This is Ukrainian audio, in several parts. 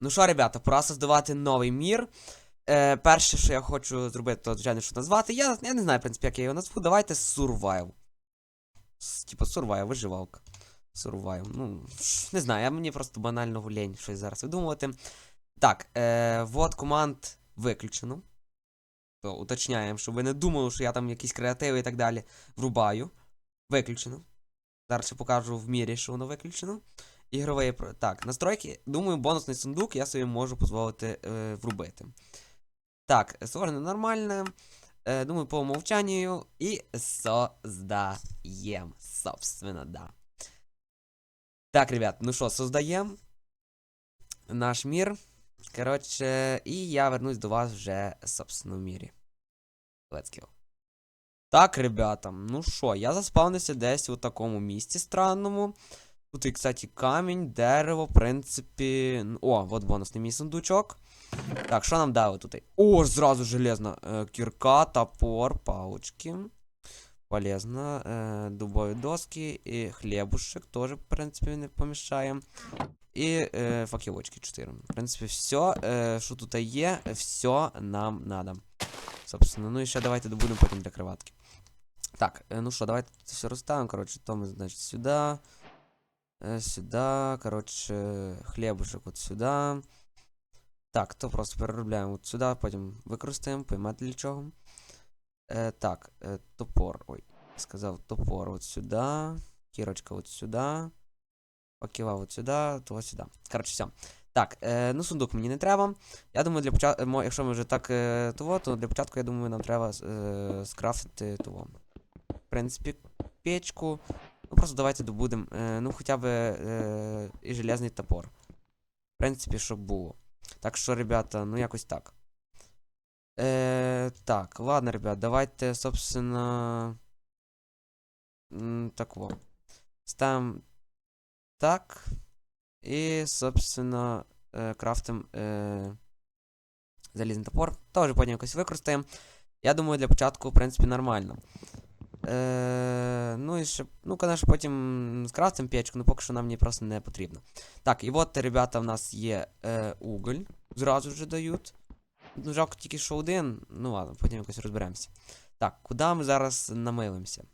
Ну що, ребята, пора создавати новий мір. Е, перше, що я хочу зробити, то, звичайно, що назвати. Я, я не знаю, в принципі, як я його назву. Давайте Survival. С- Типа Survival, виживалка. Survival. Ну, не знаю, я мені просто банально лень щось зараз видумувати. Так, е, ввод команд виключено. То уточняємо, щоб ви не думали, що я там якісь креативи і так далі врубаю. Виключено. Зараз ще покажу в мірі, що воно виключено. Ігровий Так, настройки. Думаю, бонусний сундук я собі можу дозволити е, врубити. Так, створене нормальне. Е, думаю, по умовчанню. І создаємо. Собственно, да. Так, ребят, ну що, создаємо наш мір. Коротше, і я вернусь до вас вже, собственно, в мірі. Let's go. Так, ребята, ну що, я заспавнився десь у такому місці странному. Тут, і, кстати, камінь, дерево, в принципі. О, от бонусний мій сундучок. Так, що нам дали тут? О, зразу железна е, кірка, топор, палочки. Полезно. Е, дубові доски і хлібушек теж, в принципі, не помішає. І е, факелочки 4. В принципі, все, е, що тут є, все нам надо. Собственно, ну і ще давайте добудемо потім для криватки. Так, е, ну що, давайте це все розставимо. Коротше, то ми, значить, сюди. Е, сюди. Коротше, хлібушек от сюди. Так, то просто переробляємо от сюди, потім використаємо, поймати для чого. Е, так, е, топор. Ой, сказав топор от сюди. Кірочка от сюди. Паківа от сюди, то сюди. Коротше, все. Так, е, ну сундук мені не треба. Я думаю, для початку, якщо ми вже так е, того, то для початку, я думаю, нам треба е, скрафтити того. В принципі, печку. Ну просто давайте добудемо, е, ну хоча б е, і железний топор. В принципі, щоб було. Так що, ребята, ну якось так. Е, так, ладно, ребят, давайте, собственно. Так вот. Ставим так. І, собственно, е, крафтим е, залізний топор. Теж потім якось використаємо. Я думаю, для початку, в принципі, нормально. Е, ну і ще, ну, конечно, потім скрафтим печку, ну поки що нам мені просто не потрібно. Так, і от, ребята, в нас є е, уголь. Зразу вже дають. Ну, жалко тільки що один. Ну ладно, потім якось розберемося. Так, куди ми зараз намилимося?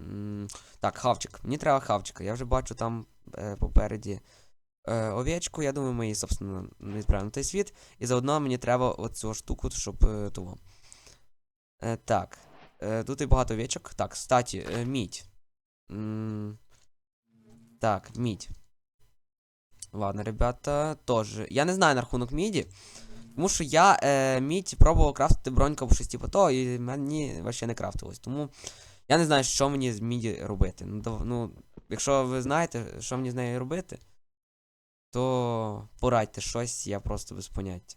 М, так, хавчик. Мені треба хавчика. Я вже бачу там е, попереді е, овечку. Я думаю, ми її, собственно, відправимо на той світ. І заодно мені треба оцю штуку, щоб е, того. Е, так. Е, тут і багато овечок. Так, кстати, е, мідь. Так, мідь. Ладно, ребята, тоже. Я не знаю на рахунок міді. Тому що я е, мідь пробував крафтити броньку або щось типу того, і мені вообще не крафтилось. Тому я не знаю, що мені з міді робити. Ну, ну, якщо ви знаєте, що мені з нею робити, то порадьте щось, я просто без поняття.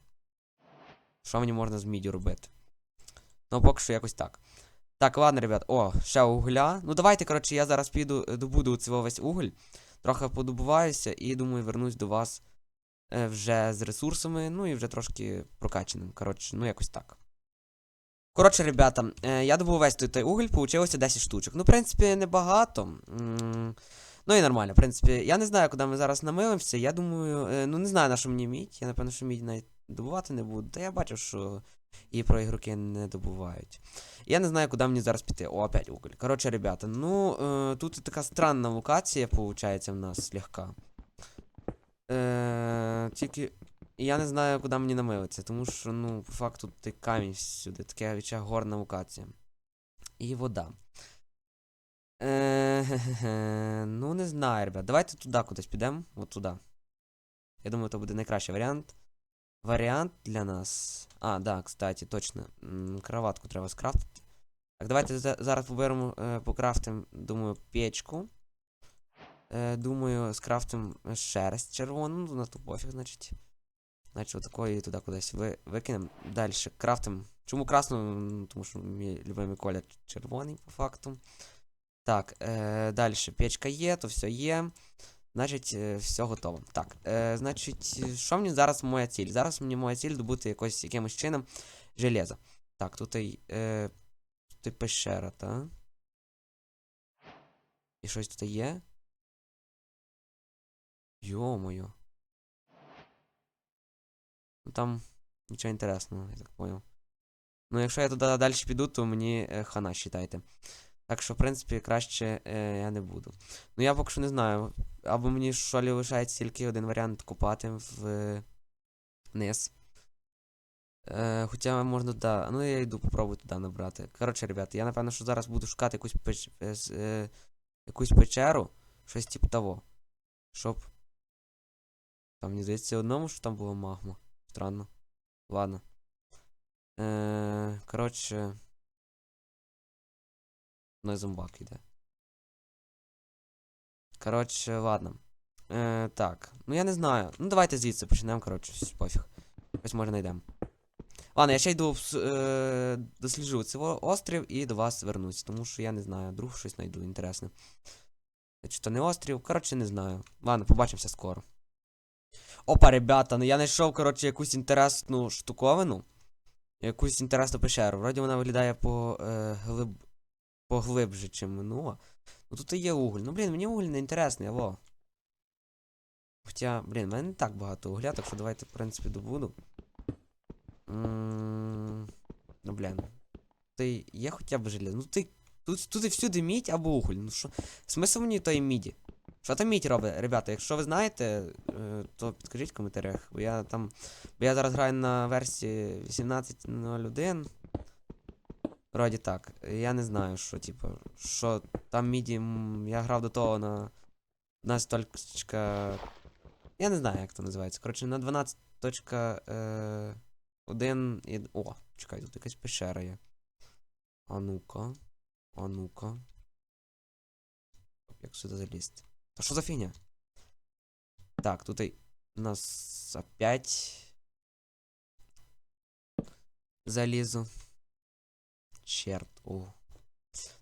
Що мені можна з міддю робити? Ну, поки що якось так. Так, ладно, ребят. О, ще угля. Ну давайте, коротше, я зараз піду е, добуду цей весь уголь. Трохи подобуваюся і думаю, вернусь до вас е, вже з ресурсами, ну і вже трошки прокачаним. Коротше, ну якось так. Коротше, ребята, е, я добув весь той, уголь, получилося 10 штучок. Ну, в принципі, небагато. Ну і нормально, в принципі. Я не знаю, куди ми зараз намилимося. Я думаю, ну не знаю, на що мені мідь. Я напевно, що мідь навіть добувати не буду. Та я бачив, що і про ігроки не добувають. Я не знаю, куди мені зараз піти. О, опять уголь. Коротше, ребята, ну е, тут така странна локація, виходить, в нас слегка. Е, тільки я не знаю, куди мені намилитися, тому що, ну, по факту тут камінь всюди, таке відча горна локація. І вода. Е, хе-хе-хе, ну, не знаю, ребят. Давайте туди кудись підемо. От туди. Я думаю, це буде найкращий варіант. Варіант для нас. А, да, кстати, точно. Кроватку треба скрафтити. Так, давайте за- зараз поберемо, е, покрафтимо, думаю, печку. Е, думаю, скрафтимо шерсть червону, ну, на ту пофіг, значить. Значить, отакої туди кудись ви, викинемо. Далі крафтимо. Чому красну? Тому що мій любимий колір червоний, по факту. Так, е, далі печка є, то все є. Значить, е, все готово. Так, е, значить, що мені зараз моя ціль? Зараз мені моя ціль добути якось якимось чином железо. Так, тут і, е, тут і пещера, та? І щось тут є? Йо-моє. там нічого інтересного, я так понял. Ну, якщо я туди далі піду, то мені е, хана, считайте. Так що, в принципі, краще е, я не буду. Ну, я поки що не знаю. Або мені що лишається тільки один варіант копати в вниз. Е, хоча можна туди. Ну, я йду попробую туди набрати. Коротше, ребята, я напевно, що зараз буду шукати якусь печ... е, е, якусь печеру, щось типу того. Щоб. Там мені здається одному, що там була магма. Странно. Ладно. Е, коротше. Ну зомбак йде. Коротше, ладно. Е, так. Ну я не знаю. Ну давайте звідси почнемо, коротше, пофіг. Ось може знайдемо. Ладно, я ще йду е, досліджу цей острів і до вас вернусь, тому що я не знаю, друг щось знайду інтересне. Чи то не острів, коротше, не знаю. Ладно, побачимося скоро. Опа, ребята, ну я знайшов, коротше, якусь інтересну штуковину. Якусь інтересну пещеру. Вроді вона виглядає по е, глиб... поглибше, чим минула. Ну тут і є уголь. Ну, блін, мені уголь не інтересний, алло. Хоча, блін, в мене не так багато угля, так що давайте, в принципі, добуду. Ну, блін. Ти є хоча б железо. Ну ти. Тут, тут і всюди мідь або уголь. Ну що. Смисл мені тої міді? Що там мідь робить, ребята? Якщо ви знаєте, е, то підкажіть в коментарях. Бо я там. Бо я зараз граю на версії 18.01. Вроді так. Я не знаю, що, типу, що там міді. Я грав до того на. На стольчка. Я не знаю, як це називається. Коротше, на 12. Точка, е, 1 і. О, чекай, тут якась пещера є. А ну-ка. А ну-ка. Як сюди залізти? Та що за фігня? Так, тут і нас опять залізу. Черт. О.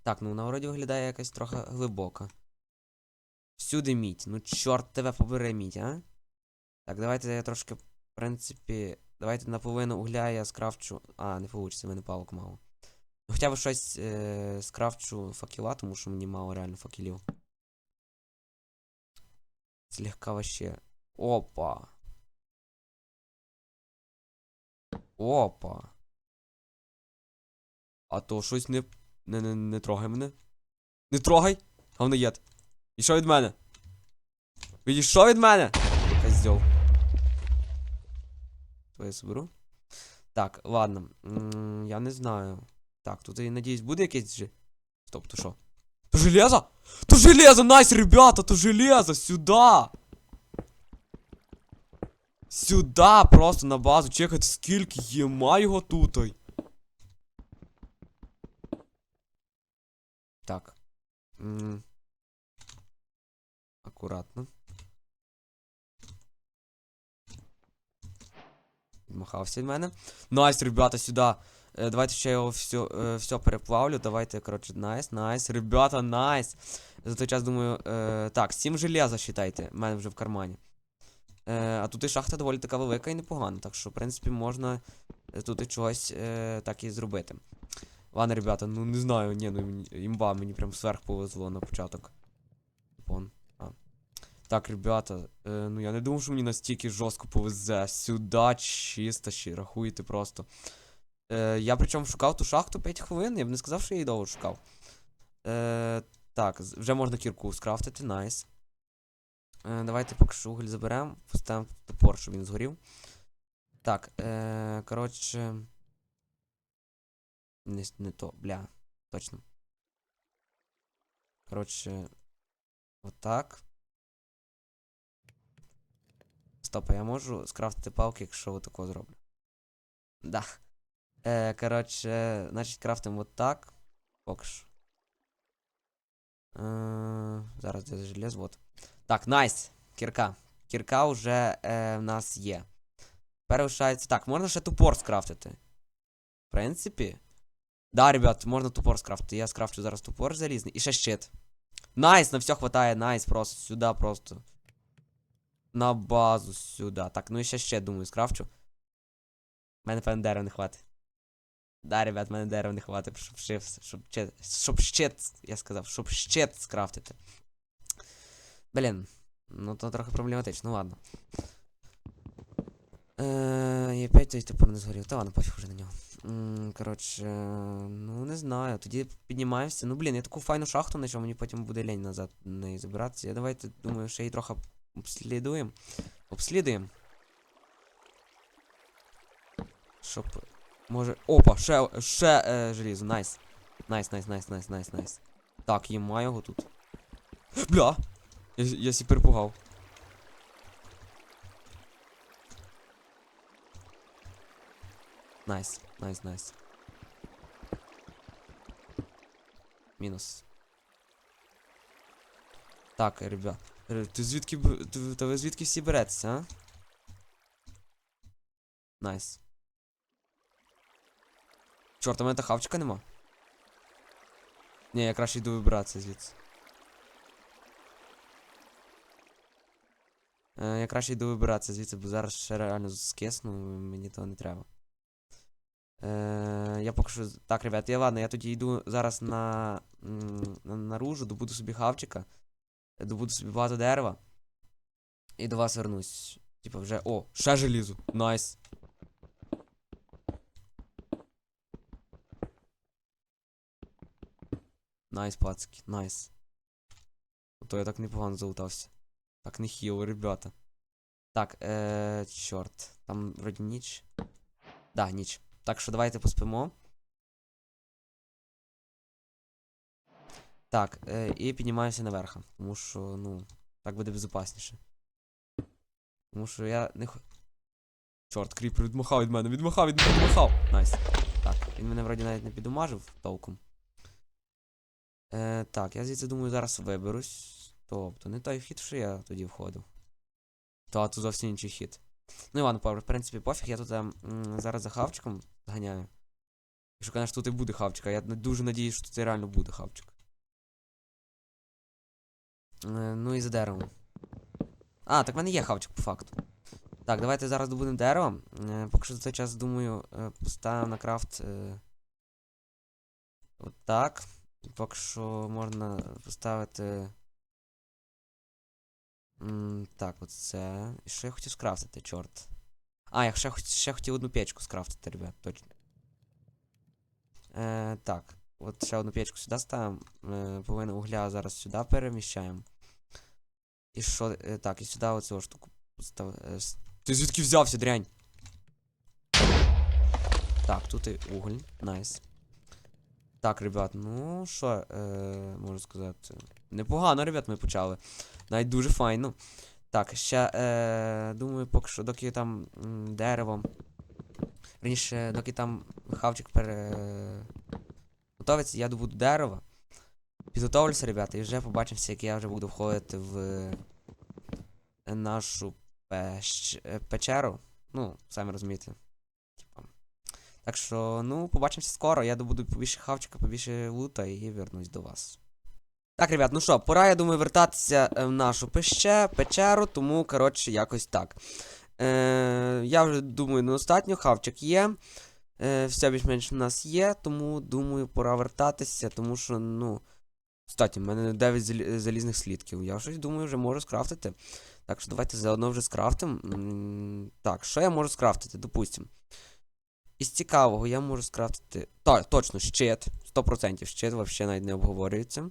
Так, ну вона вроді виглядає якась трохи глибока. Всюди мідь. Ну чорт тебе побери мідь, а? Так, давайте я трошки, в принципі. Давайте наполовину угля я скрафчу. А, не вийде, в мене палок мало. Ну, Хоча б щось е- скрафчу факела, тому що мені мало реально факелів. Слегка вообще. Опа. Опа. А то щось не. Не, не, не трогай мене. Не трогай! Говноєд. Що від мене? Відійшов від мене? Козьол. Твоє соберу. Так, ладно. М, Я не знаю. Так, тут, я надіюсь, буде якесь же. Стоп, то що? То железо? То железо! Найс, ребята, то железо! Сюда! Сюда, просто на базу. Чекайте, скільки єма його тут. Так. Акуратно. Відмахався від мене. Найс, ребята, сюди. Е, Давайте ще його все, все переплавлю. Давайте, коротше, найс, найс. Ребята, найс. За той час думаю. Е, так, 7 железа, считайте, в мене вже в кармані. Е, а тут і шахта доволі така велика і непогана. Так що, в принципі, можна е, тут і чогось е, так і зробити. Ладно, ребята, ну не знаю, ні, ну імба, мені прям сверх повезло на початок. Вон. А. Так, ребята, е, ну я не думав, що мені настільки жорстко повезе. Сюди чисто ще рахуєте просто. Е, я причому шукав ту шахту 5 хвилин, я б не сказав, що я її довго шукав. Е, так, вже можна кірку скрафтити, найс. Е, давайте поки що уголь заберемо, поставимо топор, щоб він згорів. Так, е, коротше. Не, не то, бля, точно. Коротше. Отак. Стоп, а я можу скрафтити палки, якщо отако зроблю. Да. Е, коротше, значить, крафтимо отак. Поки що. Е, зараз де желез, вот. Так, найс. Кірка. Кірка вже е, в нас є. Тепер лишається. Так, можна ще топор скрафтити. В принципі. Да, ребят, можна топор скрафтити. Я скрафчу зараз топор залізний. І ще щит. Найс, на все хватає, найс, просто сюди, просто. На базу сюди. Так, ну і ще ще, думаю, скрафчу. Мене, певно, дерева не хватить. Да, ребят, мене дерева не хватить, щоб щит, щоб, щит, щоб щит, я сказав, щоб щит скрафтити. Блін, ну то трохи проблематично, ну ладно. Е, і опять той тепер не згорів. Та ладно, пофіг вже на нього. Коротше, ну не знаю. Тоді піднімаємося. Ну блін, я таку файну шахту знайшов, мені потім буде лень назад на неї забиратися. Я давайте, думаю, ще її трохи обслідуємо. Обслідуємо. Щоб. Може. Опа, ще, ще е, желізо, найс. Найс, найс, найс, найс, найс, найс. Так, їма його тут. Бля! Я, я сі перепугав. Найс, найс, найс. Мінус. Так, ребят. Ре- Ти звідки Та ви звідки всі беретеся, а? Найс. Чорт, у мене та хавчика нема. Ні, я краще йду вибиратися звідси. Е, я краще йду вибиратися звідси, бо зараз ще реально скисну, мені того не треба. Е, я з- Так, ребят, я ладно, я тоді йду зараз на, на наружу, добуду собі хавчика, добуду собі багато дерева. І до вас вернусь. Типа вже. О, ще желізо. Найс. Найс, пацки, найс. То я так непогано залутався. Так нехило, ребята. Так, е, чорт. Там вроді ніч. Да, ніч. Так що давайте поспимо. Так, е, і піднімаємося наверх. Тому що, ну, так буде безпечніше. Тому що я не хо. Чорт, кріпер відмахав від мене, відмахав, від мене, відмахав. Найс. Так, він мене вроді навіть не підумажив толком. Е, так, я звідси думаю, зараз виберусь. Тобто, не той вхід, що я тоді входив. Та, тут зовсім інший хід. Ну і ладно, в принципі, пофіг, я тут м, зараз за хавчиком зганяю. Якщо, конечно, тут і буде хавчик, а я дуже надіюсь, що тут реально буде хавчик. Е, ну і за деревом. А, так в мене є хавчик по факту. Так, давайте зараз добудемо дерево. Е, поки що за цей час, думаю, е, поставимо на крафт. Е, отак. І Поки що можна поставити. М, так, оце. І що я хотів скрафтити, чорт. А, я ще, ще хотів одну печку скрафтити, ребят, точно. Е, так, от ще одну печку сюди ставимо. Е, половину угля зараз сюди переміщаємо. І що. Е, так, і сюди оцю штуку постав. Е, ти звідки взявся, дрянь? Так, тут і уголь. Найс. Так, ребят, ну що, е, можу сказати. Непогано, ребят, ми почали. Навіть дуже файно. Так, ще, е, думаю, поки що, доки там м, дерево. Раніше, доки там хавчик пере. Готовиться, я добуду дерево. Підготовлюся, ребята, і вже побачимося, як я вже буду входити в е, нашу пещ... е, печеру. Ну, самі розумієте. Типа. Так що, ну, побачимося скоро. Я добуду побільше хавчика, побільше лута і вернусь до вас. Так, ребят, ну що, пора, я думаю, вертатися е, в нашу пеще, печеру, тому, коротше, якось так. Е, я вже думаю, недостатньо, хавчик є. Е, все більш-менш в нас є, тому думаю, пора вертатися, тому що, ну. Кстати, в мене 9 залі- залізних слідків. Я щось думаю, вже можу скрафтити. Так що давайте заодно вже скрафтим. Так, що я можу скрафтити, допустим. Із цікавого я можу скрафтити. Так, точно, щит. 100% щит взагалі навіть не обговорюється.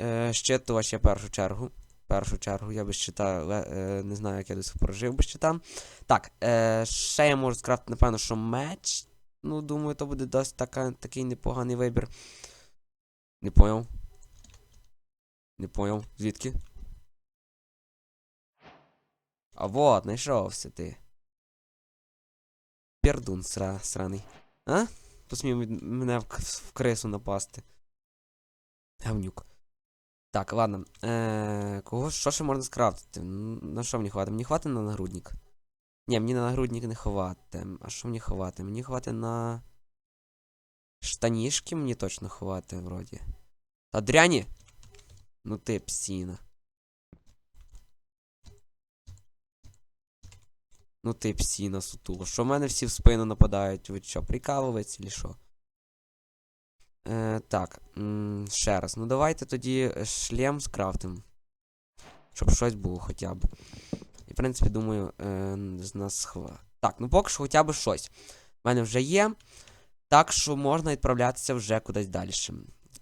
Е, щит то ще першу чергу. Першу чергу я без щита е, не знаю, як я до сих пор жив без щита. Так, е, ще я можу скрафтити, напевно, що меч. Ну, думаю, то буде досить така, такий непоганий вибір. Не поняв. Не поняв. Звідки? А вот, знайшовся ти. Пердун сра, сраний. А? Посмів мене в, в крису напасти. Гавнюк. Так, ладно. Е, кого, що ще можна скрафтити? На що мені хватить? Мені хватить на нагрудник? Ні, мені на нагрудник не хватить. А що мені хватить? Мені хватить на. Штанішки мені точно хватить, вроді. Та дряні! Ну ти псіна. Ну ти псіна сутула. Що в мене всі в спину нападають? Ви що, прикалуєтесь чи що? Е, так, м, ще раз. Ну давайте тоді е, шлем скрафтим. Щоб щось було хоча б. І в принципі, думаю, е, з нас хва. Так, ну поки що хоча б щось. У мене вже є. Так що можна відправлятися вже кудись далі.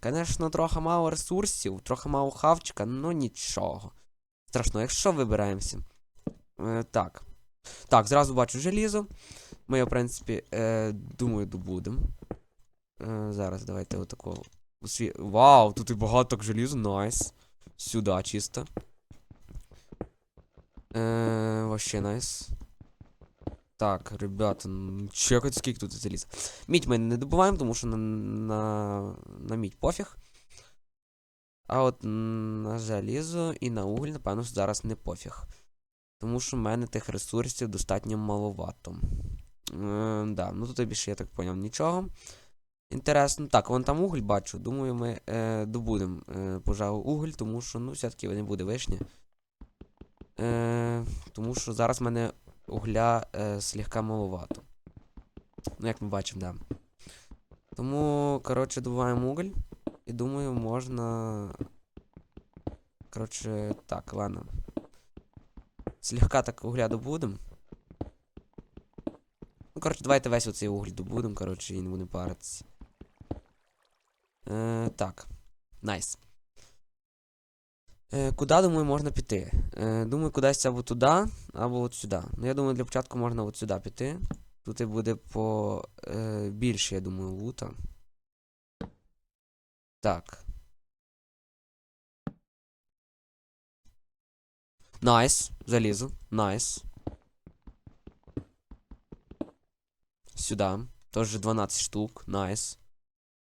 Звісно, трохи мало ресурсів, трохи мало хавчика, ну нічого. Страшно, якщо вибираємося. Е, так. Так, зразу бачу желізо. Ми в принципі, е, думаю, добудемо. Е, зараз давайте отако. Осві... Вау, тут і багато желізу, найс. Сюди чисто. Е, вообще найс. Так, ребята, чекайте, скільки тут заліза. Мідь ми не добуваємо, тому що на, на, на мідь пофіг. А от на желізо і на уголь, напевно, зараз не пофіг. Тому що в мене тих ресурсів достатньо маловато. Е, да, ну тут більше, я так поняв, нічого. Інтересно. Так, вон там уголь бачу. Думаю, ми е, добудемо, е, пожалуй, уголь, тому що, ну, все-таки не буде вишні. Е, тому що зараз в мене угля е, слегка маловато. Ну, як ми бачимо, да. Тому, коротше, добуваємо уголь. І думаю, можна. Коротше, так, ладно. Слегка так угля добудем. Ну, коротше, давайте весь оцей уголь добудем, коротше, і не будемо паритися. Е, так. Найс. Е, куди, думаю, можна піти? Е, думаю, кудись або туди, або от сюди. Ну, я думаю, для початку можна от сюди піти. Тут і буде по е, більше, я думаю, лута. Так. Найс. Залізу. Найс. Сюди. Тоже 12 штук. Найс.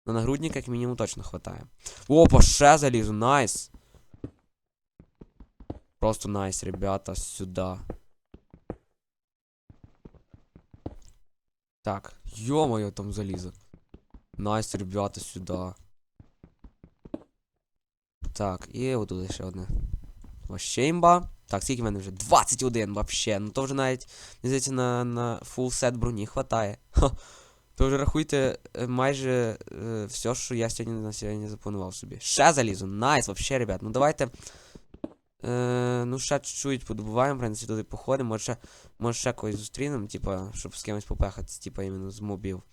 На нагрудник, як мінімум, точно хватає. Опа, ще залізу. Найс. Просто найс, ребята, сюда. Так, ё-моё, там залізо. Найс, ребята, сюда. Так, і отут ще одне. Вообще імба. Так, скільки в мене вже? 21 вообще. Ну то вже навіть, мені здається, на, на full сет броні хватає. Ха. То вже рахуйте е, майже е, все, що я сьогодні на сьогодні запланував собі. Ще залізу. Найс, вообще, ребят. Ну давайте. Е, ну, ще чуть-чуть подобуваємо, в принципі, туди походимо. Може ще, може ще когось зустрінемо, типа, щоб з кимось попехатися, типа, іменно з мобів.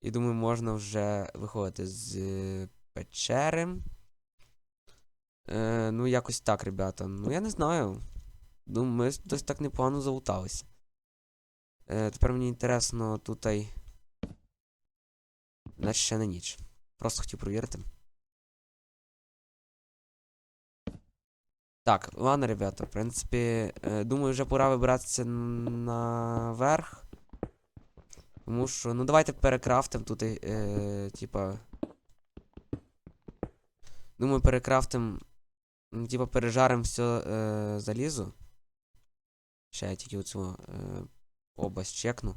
І думаю, можна вже виходити з е, печери. Е, ну, якось так, ребята. Ну, я не знаю. Ну, ми досить так непогано залуталися. Е, тепер мені інтересно тут. Значить, ще не ніч. Просто хотів провірити. Так, ладно, ребята, в принципі, е, думаю, вже пора вибиратися наверх. Тому що, ну давайте перекрафтим тут, е, типа. Думаю, перекрафтим. Типа пережарим все е, залізо. Ще я тільки оцю е, область чекну.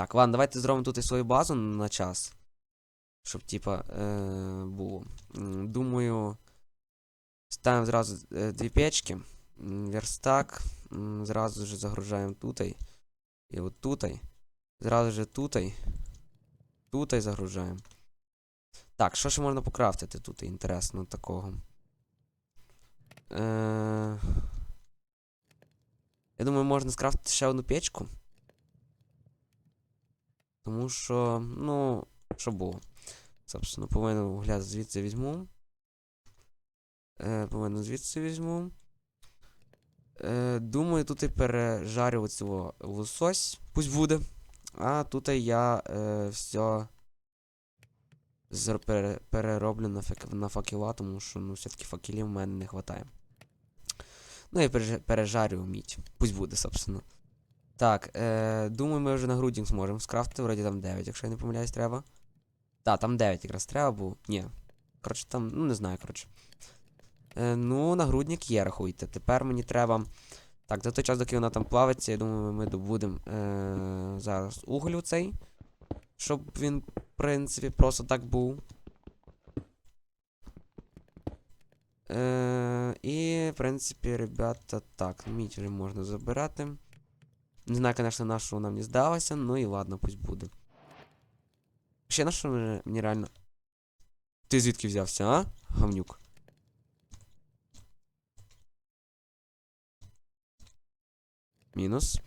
Так, ладно, давайте зробимо тут і свою базу на час. Щоб, типа, е, було. Думаю. Ставимо зразу е, дві печки. Верстак. Зразу же загружаємо тутай. І от тутай. Зразу же тутай. Тутай загружаємо. Так, що ще можна покрафтити тут інтересно такого? Е... Я думаю, можна скрафтити ще одну печку. Тому що, ну, що було? Собственно, повинен вугля звідси візьму. Е, повинен звідси візьму. Е, думаю, тут і пережарю оцього лосось. Пусть буде. А тут я е, все перероблю на, фак, на факела, тому що ну, все-таки факелів в мене не вистачає. Ну і пережарю мідь. Пусть буде, собственно. Так, е, думаю, ми вже на грудінг зможемо скрафтити, вроді там 9, якщо я не помиляюсь, треба. Так, там 9 якраз треба було. Ні. Коротше, там, ну не знаю, коротше. Е, ну, нагрудник є, рахуйте. Тепер мені треба. Так, за той час, доки вона там плавиться, я думаю, ми добудемо е, зараз уголь цей. Щоб він, в принципі, просто так був. Е, і, в принципі, ребята, так, мідь вже можна забирати. Не знаю, звісно, на що вона мені здалася, ну і ладно, пусть буде. Ще на мені мені реально. Ти звідки взявся, а? Гавнюк. Мінус.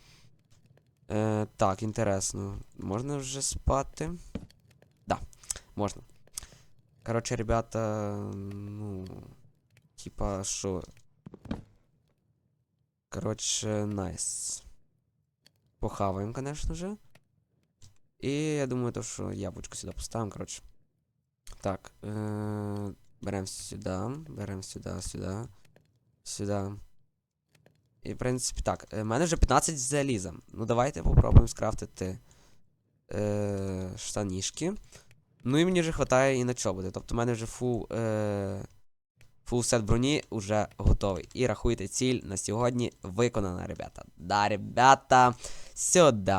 Е, так, інтересно. Можна вже спати? Да, можна. Коротше, ребята, ну. Типа, що. Коротше, найс. Похаваємо, конечно же. І я думаю, то, що яблучко сюди поставимо, коротше. Так. Е- беремо сюди, беремо сюди, сюди, сюди. І, в принципі, так. У мене вже 15 заліза. Ну, давайте попробуємо скрафтити е- штанішки. Ну і мені вже вистачає і на чоботи. Тобто в мене вже фул, е- фул сет броні вже готовий. І рахуйте, ціль на сьогодні виконана, ребята. Да, ребята, сюди.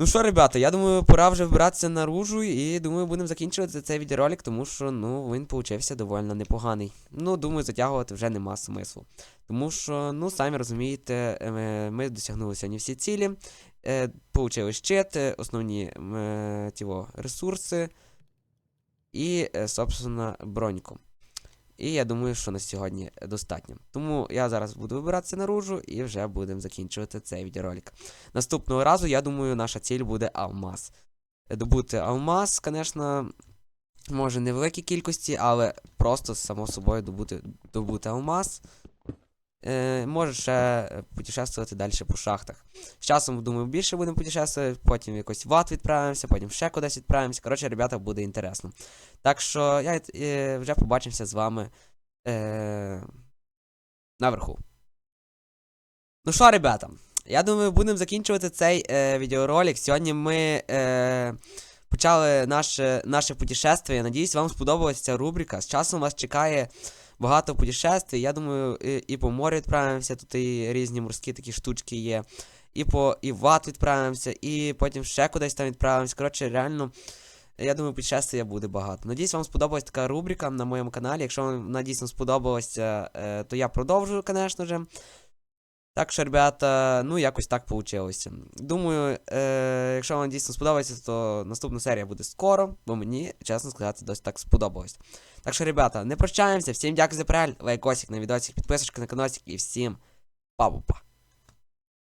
Ну що, ребята, я думаю, пора вже вбиратися наружу і думаю, будемо закінчувати цей відеоролик, тому що ну, він получився доволі непоганий. Ну, думаю, затягувати вже нема смислу. Тому що, ну, самі розумієте, е, ми досягнули сьогодні всі цілі. Е, Получили щит, е, основні тіво, ресурси і, собственно, броньку. І я думаю, що на сьогодні достатньо. Тому я зараз буду вибиратися наружу і вже будемо закінчувати цей відеоролик. Наступного разу, я думаю, наша ціль буде алмаз. Добути алмаз, звісно, може не великій кількості, але просто само собою добути, добути алмаз. Е, може ще путешествувати далі по шахтах. З часом, думаю, більше будемо путешествувати, потім якось в ад відправимося, потім ще кудись відправимося. Коротше, ребята, буде інтересно. Так що я е, вже побачимося з вами е, наверху. Ну що, ребята, я думаю, будемо закінчувати цей е, відеоролик. Сьогодні ми е, почали наше, наше путешествие. Надіюсь, вам сподобалася ця рубрика. З часом вас чекає багато путешествий. Я думаю, і, і по морю відправимося, тут і різні морські такі штучки є. І по і в відправимося, і потім ще кудись там відправимося. Коротше, реально. Я думаю, путешествия буде багато. Надіюсь, вам сподобалась така рубрика на моєму каналі. Якщо вам дійсно сподобалася, е, то я продовжую, звісно же. Так що, ребята, ну якось так вийшло. Думаю, е, якщо вам дійсно сподобається, то наступна серія буде скоро, бо мені, чесно сказати, досить так сподобалось. Так що, ребята, не прощаємося. Всім дякую за перегляд, лайкосик на відосик, підписочка на каналчик і всім па-па.